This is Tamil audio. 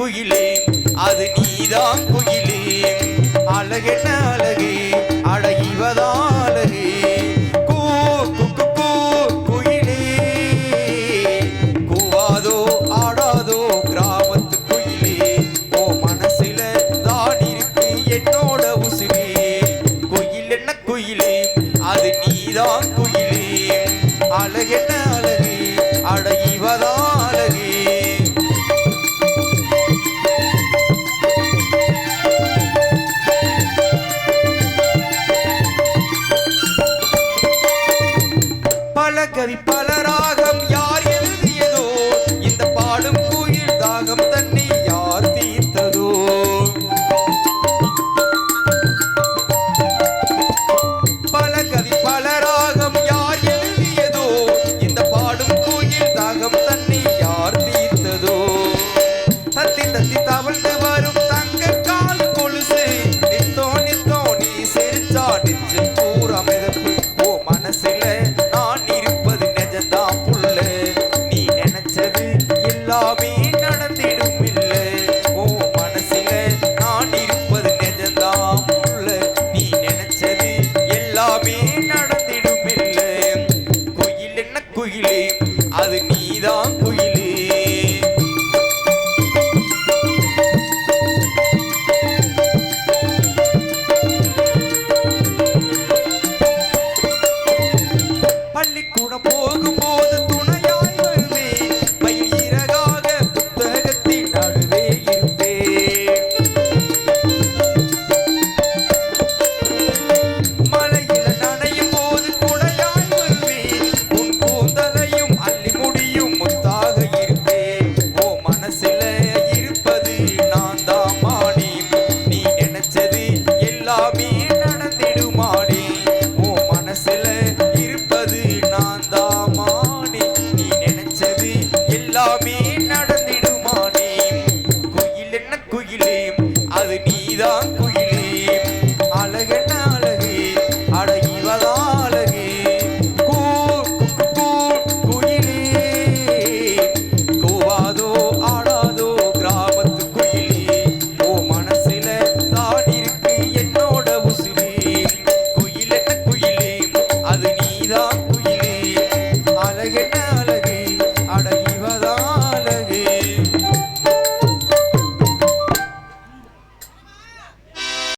குயிலே அது நீதான் குயிலே. அழகென்ன அழகே அழகிவதான் அழகே கூ கூ குயிலே. கூவாதோ ஆடாதோ கிராமத்து குயிலே. ஓ மனசுல தான் இருக்கு என்னோட உசுரே. குயில் என்ன குயிலே அது நீதான் கரிப்பால நடந்திடும் இல்லை ஓ மனசில நான் இருப்பது நெஜந்தாம் உள்ள. நீ நினைச்சது எல்லாமே நடந்திடும் இல்லை குயில் என்ன குயிலே? அது